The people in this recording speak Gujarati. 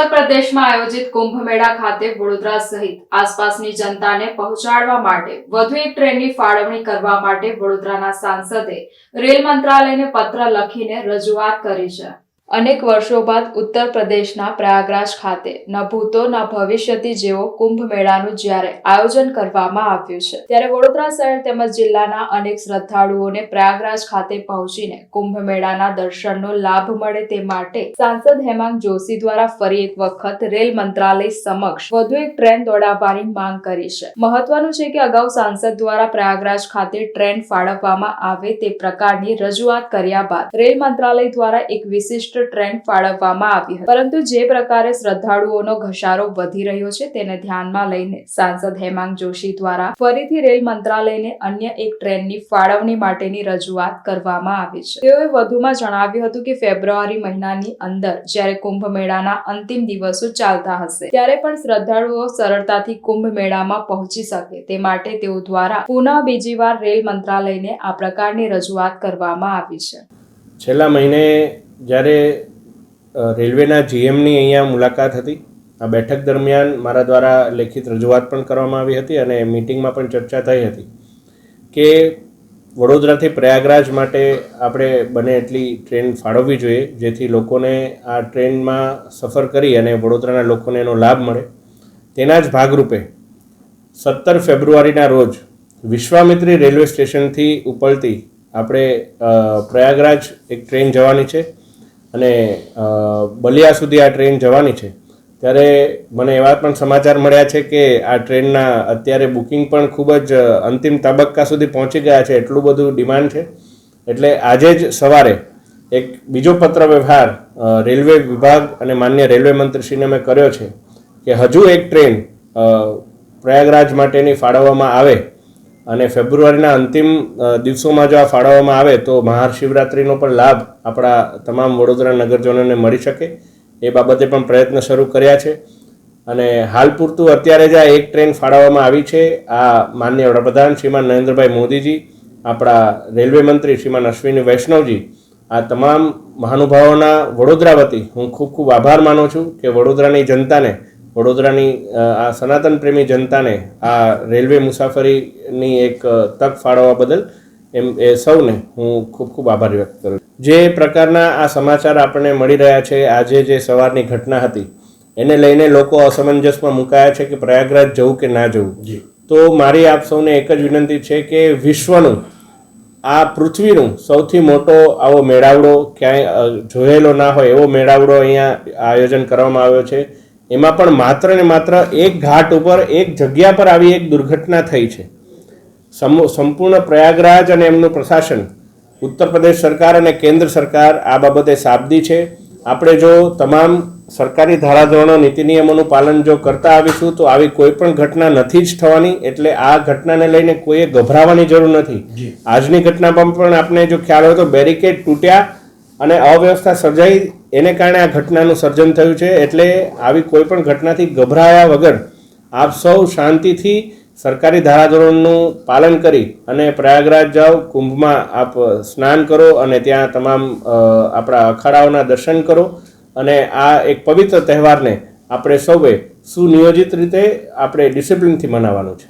ઉત્તર પ્રદેશમાં આયોજિત કુંભ મેળા ખાતે વડોદરા સહિત આસપાસની જનતાને પહોંચાડવા માટે વધુ એક ટ્રેનની ફાળવણી કરવા માટે વડોદરાના સાંસદે રેલ મંત્રાલયને પત્ર લખીને રજૂઆત કરી છે. અનેક વર્ષો બાદ ઉત્તર પ્રદેશના પ્રયાગરાજ ખાતે, ન ભૂતો ન ભવિષ્યથી જેવો કુંભ મેળાનું જ્યારે આયોજન કરવામાં આવ્યું છે. ત્યારે વડોદરા શહેર તેમજ જિલ્લાના અનેક શ્રદ્ધાળુઓને પ્રયાગરાજ ખાતે પહોંચીને કુંભ મેળાના દર્શનનો લાભ મળે તે માટે સાંસદ હેમાંગ જોશી દ્વારા ફરી એક વખત રેલ મંત્રાલય સમક્ષ વધુ એક ટ્રેન દોડાવવાની માંગ કરી છે. મહત્વનું છે કે અગાઉ સાંસદ દ્વારા પ્રયાગરાજ ખાતે ટ્રેન ફાળવવામાં આવે તે પ્રકારની રજૂઆત કર્યા બાદ રેલ મંત્રાલય દ્વારા એક વિશિષ્ટ ટ્રેન ફાળવવામાં આવી હતી. પરંતુ જે પ્રકારે શ્રદ્ધાળુઓનો ઘસારો વધી રહ્યો છે તેને ધ્યાનમાં લઈને સાંસદ હેમાંગ જોશી દ્વારા ફરીથી રેલ મંત્રાલયને અન્ય એક ટ્રેનની ફાળવણી માટેની રજૂઆત કરવામાં આવી છે. તેઓએ વધુમાં જણાવ્યું હતું કે ફેબ્રુઆરી મહિનાની અંદર જ્યારે કુંભ મેળાના અંતિમ દિવસો ચાલતા હશે, ત્યારે પણ શ્રદ્ધાળુઓ સરળતાથી કુંભ મેળામાં પહોંચી શકે. તે માટે તેઓ દ્વારા પુનઃ બીજી વાર રેલ મંત્રાલયને આ પ્રકારની રજૂઆત કરવામાં આવી છે. છેલ્લા મહિને જ્યારે રેલવેના જીએમની અહીંયા મુલાકાત હતી, આ બેઠક દરમિયાન મારા દ્વારા લેખિત રજૂઆત પણ કરવામાં આવી હતી અને મિટિંગમાં પણ ચર્ચા થઈ હતી કે વડોદરાથી પ્રયાગરાજ માટે આપણે બને એટલી ટ્રેન ફાળવવી જોઈએ, જેથી લોકોને આ ટ્રેનમાં સફર કરી અને વડોદરાના લોકોને એનો લાભ મળે. તેના જ ભાગરૂપે સત્તર ફેબ્રુઆરીના રોજ વિશ્વામિત્રી રેલવે સ્ટેશનથી ઉપડતી આપણે પ્રયાગરાજ એક ટ્રેન જવાની છે અને બલિયા સુધી આ ટ્રેન જવાની છે. ત્યારે મને એવા પણ સમાચાર મળ્યા છે કે આ ટ્રેનના અત્યારે બુકિંગ પણ ખૂબ જ અંતિમ તબક્કા સુધી પહોંચી ગયા છે, એટલું બધું ડિમાન્ડ છે. એટલે આજે જ સવારે એક બીજો પત્ર વ્યવહાર રેલવે વિભાગ અને માન્ય રેલવે મંત્રીશ્રીને મેં કર્યો છે કે હજુ એક ટ્રેન પ્રયાગરાજ માટેની ફાળવવામાં આવે અને ફેબ્રુઆરીના અંતિમ દિવસોમાં જો આ ફાળવવામાં આવે તો મહાશિવરાત્રિનો પણ લાભ આપણા તમામ વડોદરા નગરજનોને મળી શકે. એ બાબતે પણ પ્રયત્ન શરૂ કર્યા છે. અને હાલ પૂરતું અત્યારે જ આ એક ટ્રેન ફાળવવામાં આવી છે. આ માન્ય વડાપ્રધાન શ્રીમાન નરેન્દ્રભાઈ મોદીજી, આપણા રેલવે મંત્રી શ્રીમાન અશ્વિની વૈષ્ણવજી, આ તમામ મહાનુભાવોના વડોદરા વતી હું ખૂબ ખૂબ આભાર માનું છું કે વડોદરાની જનતાને વડોદરાની આ સનાતન પ્રેમી જનતાને આ રેલવે મુસાફરીની એક તક ફાળવવા બદલ એમ એ સૌને હું ખૂબ ખૂબ આભાર વ્યક્ત કરું જે પ્રકારના આ સમાચાર આપણને મળી રહ્યા છે આજે જે સવારની ઘટના હતી એને લઈને લોકો અસમંજસમાં મુકાયા છે કે પ્રયાગરાજ જવું કે ના જવું. તો મારી આપ સૌને એક જ વિનંતી છે કે વિશ્વનું આ પૃથ્વીનું સૌથી મોટો આવો મેળાવડો ક્યાંય જોયેલો ના હોય એવો મેળાવડો અહીંયા આયોજન કરવામાં આવ્યો છે. એમાં પણ માત્ર ને માત્ર એક ઘાટ ઉપર એક જગ્યા પર આવી એક દુર્ઘટના થઈ છે. સંપૂર્ણ પ્રયાગરાજ અને એમનું પ્રશાસન ઉત્તર પ્રદેશ સરકાર અને કેન્દ્ર સરકાર આ બાબતે સાબદી છે. આપણે જો તમામ સરકારી ધારાધોરણો નીતિ નિયમોનું પાલન જો કરતા આવીશું તો આવી કોઈ પણ ઘટના નથી જ થવાની. એટલે આ ઘટનાને લઈને કોઈએ ગભરાવાની જરૂર નથી. આજની ઘટનામાં પણ આપણે જો ખ્યાલ હોય તો બેરિકેડ તૂટ્યા અને અવ્યવસ્થા સર્જાઈ. એને કારણે આ ઘટનાનું સર્જન થયું છે. એટલે આવી કોઈ પણ ઘટનાથી ગભરાયા વગર આપ સૌ શાંતિથી સરકારી ધારાધોરણનું પાલન કરી અને પ્રયાગરાજ જાઓ, કુંભમાં આપ સ્નાન કરો અને ત્યાં તમામ આપણા અખાડાઓના દર્શન કરો અને આ એક પવિત્ર તહેવારને આપણે સૌએ સુનિયોજિત રીતે આપણે ડિસિપ્લિનથી મનાવવાનું છે.